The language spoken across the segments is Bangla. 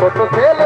কত ছেলে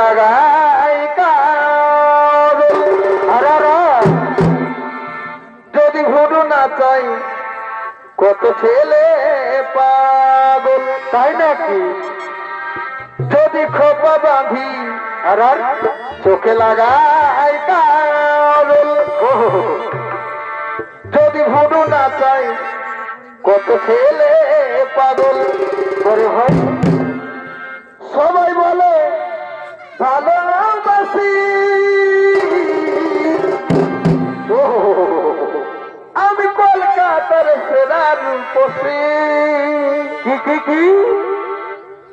লাগাই যদি ভুরু না চাই, কত ছেলে পাগল, তাই নাকি? যদি খোপা বাঁধি আর চোখে লাগাই যদি ভুরু না চাই, কত ছেলে পাগল করে হয়। সবাই বলে ভালোবাসি। ও, আমি কলকাতার সেরা রূপসী। কি কি কি?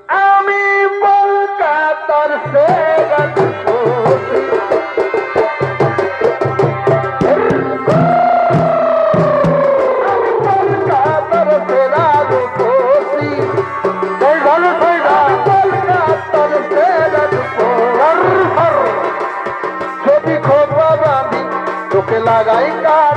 আমি কলকাতার সেরা লাগাই কার